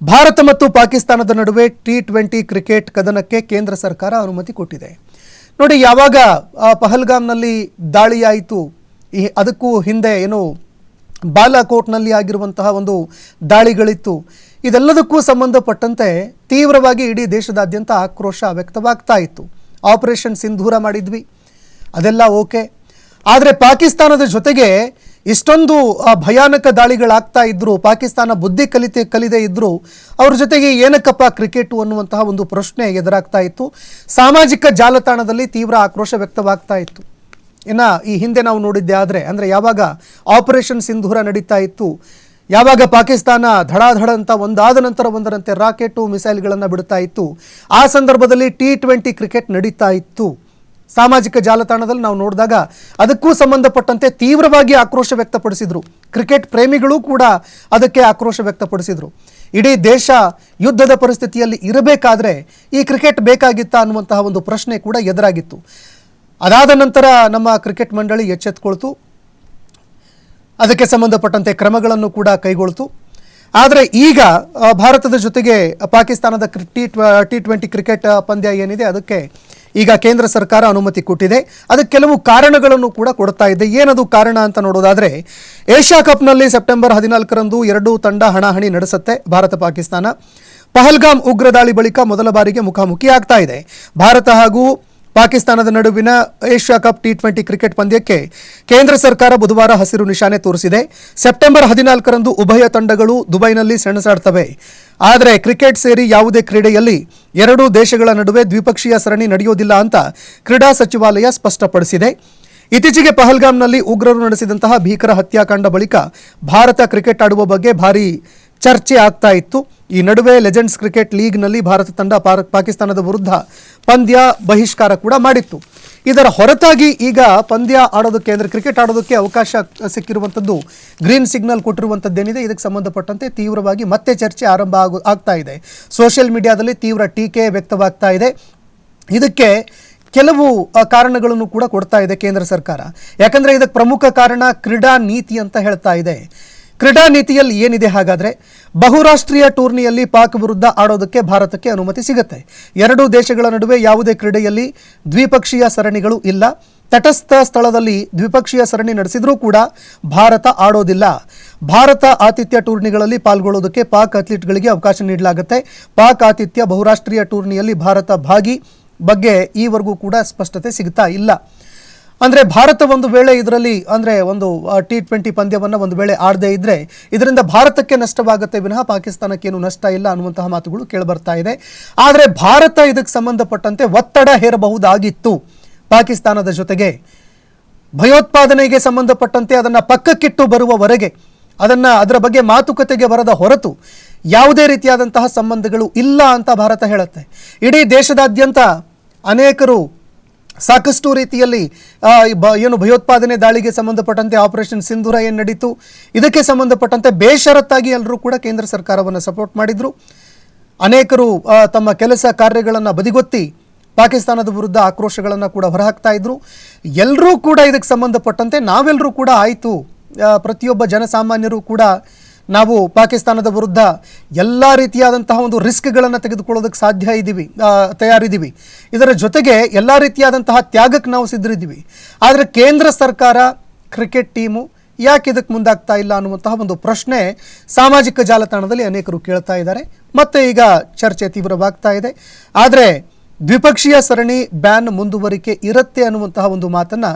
ಭಾರತ ಮತ್ತು ಪಾಕಿಸ್ತಾನದ ನಡುವೆ ಟಿ ಟ್ವೆಂಟಿ ಕ್ರಿಕೆಟ್ ಕದನಕ್ಕೆ ಕೇಂದ್ರ ಸರ್ಕಾರ ಅನುಮತಿ ಕೊಟ್ಟಿದೆ. ನೋಡಿ, ಯಾವಾಗ ಪಹಲ್ಗಾಮ್ನಲ್ಲಿ ದಾಳಿಯಾಯಿತು, ಈ ಅದಕ್ಕೂ ಹಿಂದೆ ಏನು ಬಾಲಾಕೋಟ್ನಲ್ಲಿ ಆಗಿರುವಂತಹ ಒಂದು ದಾಳಿಗಳಿತ್ತು, ಇದೆಲ್ಲದಕ್ಕೂ ಸಂಬಂಧಪಟ್ಟಂತೆ ತೀವ್ರವಾಗಿ ಇಡೀ ದೇಶದಾದ್ಯಂತ ಆಕ್ರೋಶ ವ್ಯಕ್ತವಾಗ್ತಾ ಇತ್ತು. ಆಪರೇಷನ್ ಸಿಂಧೂರ ಮಾಡಿದ್ವಿ, ಅದೆಲ್ಲ ಓಕೆ. ಆದರೆ ಪಾಕಿಸ್ತಾನದ ಜೊತೆಗೆ ಇಷ್ಟೊಂದು ಭಯಾನಕ ದಾಳಿಗಳಾಗ್ತಾ ಇದ್ರು, ಪಾಕಿಸ್ತಾನ ಬುದ್ಧಿ ಕಲಿತೆ, ಕಲಿದೇ ಇದ್ರು, ಅವ್ರ ಜೊತೆಗೆ ಏನಕ್ಕಪ್ಪ ಕ್ರಿಕೆಟು ಅನ್ನುವಂತಹ ಒಂದು ಪ್ರಶ್ನೆ ಎದುರಾಗ್ತಾ ಇತ್ತು. ಸಾಮಾಜಿಕ ಜಾಲತಾಣದಲ್ಲಿ ತೀವ್ರ ಆಕ್ರೋಶ ವ್ಯಕ್ತವಾಗ್ತಾ ಇತ್ತು. ಇನ್ನು ಈ ಹಿಂದೆ ನಾವು ನೋಡಿದ್ದೆ ಆದರೆ, ಅಂದರೆ ಯಾವಾಗ ಆಪರೇಷನ್ ಸಿಂಧೂರ ನಡೀತಾ ಇತ್ತು, ಯಾವಾಗ ಪಾಕಿಸ್ತಾನ ಧಡಾಧಡ ಅಂತ ಒಂದಾದ ನಂತರ ಒಂದರಂತೆ ರಾಕೆಟು, ಮಿಸೈಲ್ಗಳನ್ನು ಬಿಡ್ತಾ ಇತ್ತು, ಆ ಸಂದರ್ಭದಲ್ಲಿ ಟಿ ಟ್ವೆಂಟಿ ಕ್ರಿಕೆಟ್ ನಡೀತಾ ಇತ್ತು. ಸಾಮಾಜಿಕ ಜಾಲತಾಣದಲ್ಲಿ ನಾವು ನೋಡಿದಾಗ ಅದಕ್ಕೂ ಸಂಬಂಧಪಟ್ಟಂತೆ ತೀವ್ರವಾಗಿ ಆಕ್ರೋಶ ವ್ಯಕ್ತಪಡಿಸಿದರು ಕ್ರಿಕೆಟ್ ಪ್ರೇಮಿಗಳು ಕೂಡ ಅದಕ್ಕೆ ಆಕ್ರೋಶ ವ್ಯಕ್ತಪಡಿಸಿದರು ಇಡೀ ದೇಶ ಯುದ್ಧದ ಪರಿಸ್ಥಿತಿಯಲ್ಲಿ ಇರಬೇಕಾದ್ರೆ ಈ ಕ್ರಿಕೆಟ್ ಬೇಕಾಗಿತ್ತಾ ಅನ್ನುವಂತಹ ಒಂದು ಪ್ರಶ್ನೆ ಕೂಡ ಎದುರಾಗಿತ್ತು ಅದಾದ ನಂತರ ನಮ್ಮ ಕ್ರಿಕೆಟ್ ಮಂಡಳಿ ಎಚ್ಚೆತ್ಕೊಳ್ತು ಅದಕ್ಕೆ ಸಂಬಂಧಪಟ್ಟಂತೆ ಕ್ರಮಗಳನ್ನು ಕೂಡ ಕೈಗೊಳ್ತು ಆದರೆ ಈಗ ಭಾರತದ ಜೊತೆಗೆ ಪಾಕಿಸ್ತಾನದ ಟಿ ಟಿ ಟ್ವೆಂಟಿ ಕ್ರಿಕೆಟ್ ಪಂದ್ಯ ಏನಿದೆ ಅದಕ್ಕೆ ಈಗ ಕೇಂದ್ರ ಸರ್ಕಾರ ಅನುಮತಿ ಕೊಟ್ಟಿದೆ. ಅದಕ್ಕೆ ಕೆಲವು ಕಾರಣಗಳನ್ನು ಕೂಡ ಕೊಡ್ತಾ ಇದೆ. ಏನದು ಕಾರಣ ಅಂತ ನೋಡೋದಾದರೆ, ಏಷ್ಯಾ ಕಪ್ನಲ್ಲಿ ಸೆಪ್ಟೆಂಬರ್ ಹದಿನಾಲ್ಕರಂದು ಎರಡೂ ತಂಡ ಹಣಾಹಣಿ ನಡೆಸುತ್ತೆ ಭಾರತ ಪಾಕಿಸ್ತಾನ. ಪಹಲ್ಗಾಮ್ ಉಗ್ರ ದಾಳಿ ಬಳಿಕ ಮೊದಲ ಬಾರಿಗೆ ಮುಖಾಮುಖಿ ಆಗ್ತಾ ಇದೆ. ಭಾರತ ಹಾಗೂ ಪಾಕಿಸ್ತಾನದ ನಡುವಿನ Asia cup T twenty cricket ಪಂದ್ಯಕ್ಕೆ ಕೇಂದ್ರ ಸರ್ಕಾರ ಬುಧವಾರ ಹಸಿರು ನಿಶಾನೆ ತೋರಿಸಿದೆ. ಸೆಪ್ಟೆಂಬರ್ ಹದಿನಾಲ್ಕರಂದು ಉಭಯ ತಂಡಗಳು ದುಬೈನಲ್ಲಿ ಸೆಣಸಾಡ್ತವೆ. ಆದರೆ ಕ್ರಿಕೆಟ್ ಸೇರಿ ಯಾವುದೇ ಕ್ರೀಡೆಯಲ್ಲಿ ಎರಡೂ ದೇಶಗಳ ನಡುವೆ ದ್ವಿಪಕ್ಷೀಯ ಸರಣಿ ನಡೆಯೋದಿಲ್ಲ ಅಂತ ಕ್ರೀಡಾ ಸಚಿವಾಲಯ ಸ್ಪಷ್ಟಪಡಿಸಿದೆ. ಇತ್ತೀಚೆಗೆ ಪಹಲ್ಗಾಮ್ನಲ್ಲಿ ಉಗ್ರರು ನಡೆಸಿದಂತಹ ಭೀಕರ ಹತ್ಯಾಕಾಂಡ ಬಳಿಕ ಭಾರತ ಕ್ರಿಕೆಟ್ ಆಡುವ ಬಗ್ಗೆ ಭಾರಿ ಚರ್ಚೆ ಆಗ್ತಾ ಇತ್ತು. ಈ ನಡುವೆ ಲೆಜೆಂಡ್ಸ್ ಕ್ರಿಕೆಟ್ ಲೀಗ್ನಲ್ಲಿ ಭಾರತ ತಂಡ ಪಾಕಿಸ್ತಾನದ ವಿರುದ್ಧ ಪಂದ್ಯ ಬಹಿಷ್ಕಾರ ಕೂಡ ಮಾಡಿತ್ತು. ಇದರ ಹೊರತಾಗಿ ಈಗ ಪಂದ್ಯ ಆಡೋದಕ್ಕೆ ಅಂದರೆ ಕ್ರಿಕೆಟ್ ಆಡೋದಕ್ಕೆ ಅವಕಾಶ ಸಿಕ್ಕಿರುವಂಥದ್ದು ಗ್ರೀನ್ ಸಿಗ್ನಲ್ ಕೊಟ್ಟಿರುವಂಥದ್ದೇನಿದೆ ಇದಕ್ಕೆ ಸಂಬಂಧಪಟ್ಟಂತೆ ತೀವ್ರವಾಗಿ ಮತ್ತೆ ಚರ್ಚೆ ಆರಂಭ ಆಗು, ಆಗ್ತಾ ಇದೆ. ಸೋಷಿಯಲ್ ಮೀಡಿಯಾದಲ್ಲಿ ತೀವ್ರ ಟೀಕೆ ವ್ಯಕ್ತವಾಗ್ತಾ ಇದೆ. ಇದಕ್ಕೆ ಕೆಲವು ಕಾರಣಗಳನ್ನು ಕೂಡ ಕೊಡ್ತಾ ಇದೆ ಕೇಂದ್ರ ಸರ್ಕಾರ. ಯಾಕಂದರೆ ಇದಕ್ಕೆ ಪ್ರಮುಖ ಕಾರಣ ಕ್ರೀಡಾ ನೀತಿ ಅಂತ ಹೇಳ್ತಾ ಇದೆ. ಕ್ರೀಡಾ ನೀತಿಯಲ್ಲಿ ಏನಿದೆ ಹಾಗಾದರೆ? ಬಹುರಾಷ್ಟ್ರೀಯ ಟೂರ್ನಿಯಲ್ಲಿ ಪಾಕ್ ವಿರುದ್ಧ ಆಡೋದಕ್ಕೆ ಭಾರತಕ್ಕೆ ಅನುಮತಿ ಸಿಗುತ್ತೆ. ಎರಡೂ ದೇಶಗಳ ನಡುವೆ ಯಾವುದೇ ಕ್ರೀಡೆಯಲ್ಲಿ ದ್ವಿಪಕ್ಷೀಯ ಸರಣಿಗಳು ಇಲ್ಲ. ತಟಸ್ಥ ಸ್ಥಳದಲ್ಲಿ ದ್ವಿಪಕ್ಷೀಯ ಸರಣಿ ನಡೆಸಿದರೂ ಕೂಡ ಭಾರತ ಆಡೋದಿಲ್ಲ. ಭಾರತ ಆತಿಥ್ಯ ಟೂರ್ನಿಗಳಲ್ಲಿ ಪಾಲ್ಗೊಳ್ಳೋದಕ್ಕೆ ಪಾಕ್ ಅಥ್ಲೀಟ್ಗಳಿಗೆ ಅವಕಾಶ ನೀಡಲಾಗುತ್ತೆ. ಪಾಕ್ ಆತಿಥ್ಯ ಬಹುರಾಷ್ಟ್ರೀಯ ಟೂರ್ನಿಯಲ್ಲಿ ಭಾರತ ಭಾಗಿ ಬಗ್ಗೆ ಈವರೆಗೂ ಕೂಡ ಸ್ಪಷ್ಟತೆ ಸಿಗ್ತಾ ಇಲ್ಲ. ಅಂದರೆ ಭಾರತ ಒಂದು ವೇಳೆ ಇದರಲ್ಲಿ ಅಂದರೆ ಒಂದು ಟಿ ಟ್ವೆಂಟಿ ಪಂದ್ಯವನ್ನು ಒಂದು ವೇಳೆ ಆಡದೇ ಇದ್ದರೆ ಇದರಿಂದ ಭಾರತಕ್ಕೆ ನಷ್ಟವಾಗುತ್ತೆ. ವಿನಃ ಪಾಕಿಸ್ತಾನಕ್ಕೆ ಏನು ನಷ್ಟ ಇಲ್ಲ ಅನ್ನುವಂತಹ ಮಾತುಗಳು ಕೇಳಿಬರ್ತಾ ಇದೆ. ಆದರೆ ಭಾರತ ಇದಕ್ಕೆ ಸಂಬಂಧಪಟ್ಟಂತೆ ಒತ್ತಡ ಹೇರಬಹುದಾಗಿತ್ತು ಪಾಕಿಸ್ತಾನದ ಜೊತೆಗೆ. ಭಯೋತ್ಪಾದನೆಗೆ ಸಂಬಂಧಪಟ್ಟಂತೆ ಅದನ್ನು ಪಕ್ಕಕ್ಕಿಟ್ಟು ಬರುವವರೆಗೆ, ಅದನ್ನು ಅದರ ಬಗ್ಗೆ ಮಾತುಕತೆಗೆ ಬರದ ಹೊರತು ಯಾವುದೇ ರೀತಿಯಾದಂತಹ ಸಂಬಂಧಗಳು ಇಲ್ಲ ಅಂತ ಭಾರತ ಹೇಳುತ್ತೆ. ಇಡೀ ದೇಶದಾದ್ಯಂತ ಅನೇಕರು ಸಾಕಷ್ಟು ರೀತಿಯಲ್ಲಿ ಏನು ಭಯೋತ್ಪಾದನೆ ದಾಳಿಗೆ ಸಂಬಂಧಪಟ್ಟಂತೆ ಆಪರೇಷನ್ ಸಿಂಧೂರ ಏನು ನಡೀತು? ಇದಕ್ಕೆ ಸಂಬಂಧಪಟ್ಟಂತೆ ಬೇಷರತ್ತಾಗಿ ಎಲ್ಲರೂ ಕೂಡ ಕೇಂದ್ರ ಸರ್ಕಾರವನ್ನು ಸಪೋರ್ಟ್ ಮಾಡಿದರು. ಅನೇಕರು ತಮ್ಮ ಕೆಲಸ ಕಾರ್ಯಗಳನ್ನು ಬದಿಗೊತ್ತಿ ಪಾಕಿಸ್ತಾನದ ವಿರುದ್ಧ ಆಕ್ರೋಶಗಳನ್ನು ಕೂಡ ಹೊರಹಾಕ್ತಾ ಇದ್ರು. ಎಲ್ಲರೂ ಕೂಡ ಇದಕ್ಕೆ ಸಂಬಂಧಪಟ್ಟಂತೆ ನಾವೆಲ್ಲರೂ ಕೂಡ ಆಯಿತು. ಪ್ರತಿಯೊಬ್ಬ ಜನಸಾಮಾನ್ಯರು ಕೂಡ ನಾವು ಪಾಕಿಸ್ತಾನದ ವಿರುದ್ಧ ಎಲ್ಲ ರೀತಿಯಾದಂತಹ ಒಂದು ರಿಸ್ಕ್ಗಳನ್ನು ತೆಗೆದುಕೊಳ್ಳೋದಕ್ಕೆ ಸಾಧ್ಯ ಇದ್ದೀವಿ ತಯಾರಿದ್ದೀವಿ. ಇದರ ಜೊತೆಗೆ ಎಲ್ಲ ರೀತಿಯಾದಂತಹ ತ್ಯಾಗಕ್ಕೆ ನಾವು ಸಿದ್ಧರಿದ್ದೀವಿ. ಆದರೆ ಕೇಂದ್ರ ಸರ್ಕಾರ ಕ್ರಿಕೆಟ್ ಟೀಮು ಯಾಕೆ ಇದಕ್ಕೆ ಮುಂದಾಗ್ತಾ ಇಲ್ಲ ಅನ್ನುವಂತಹ ಒಂದು ಪ್ರಶ್ನೆ ಸಾಮಾಜಿಕ ಜಾಲತಾಣದಲ್ಲಿ ಅನೇಕರು ಕೇಳ್ತಾ ಇದ್ದಾರೆ. ಮತ್ತೆ ಈಗ ಚರ್ಚೆ ತೀವ್ರವಾಗ್ತಾ ಇದೆ. ಆದರೆ ದ್ವಿಪಕ್ಷೀಯ ಸರಣಿ ಬ್ಯಾನ್ ಮುಂದುವರಿಕೆ ಇರುತ್ತೆ ಅನ್ನುವಂತಹ ಒಂದು ಮಾತನ್ನು